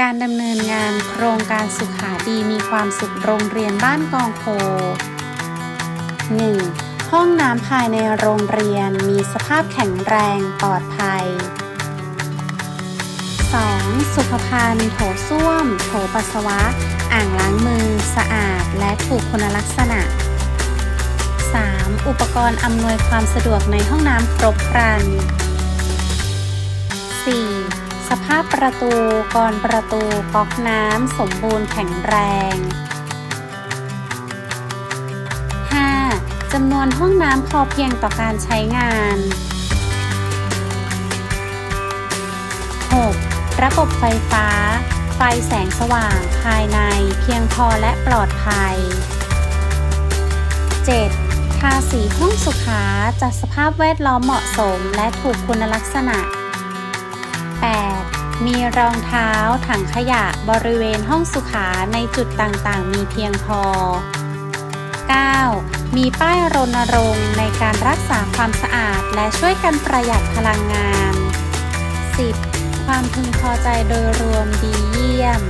การดำเนินงานโครงการสุขาดีมีความสุขโรงเรียนบ้านกองโพ 1. ห้องน้ำภายในโรงเรียนมีสภาพแข็งแรงปลอดภัย 2. สุขภัณฑ์โถส้วม โถปัสสาวะ อ่างล้างมือ สะอาด และถูกคุณลักษณะ 3. อุปกรณ์อำนวยความสะดวกในห้องน้ำครบครัน 4. สภาพประตูกรประตูก๊อกน้ำสมบูรณ์แข็งแรง 5. จำนวนห้องน้ำพอเพียงต่อการใช้งาน 6. ระบบไฟฟ้า ไฟแสงสว่างภายในเพียงพอและปลอดภัย 7. ทาสีห้องสุขาจัดสภาพแวดล้อมเหมาะสมและถูกคุณลักษณะ 8. มีรองเท้าถังขยะบริเวณห้องสุขาในจุดต่างๆ มีเพียงพอ 9. มีป้ายรณรงค์ในการรักษาความสะอาดและช่วยกันประหยัดพลังงาน 10. ความพึงพอใจโดยรวมดีเยี่ยม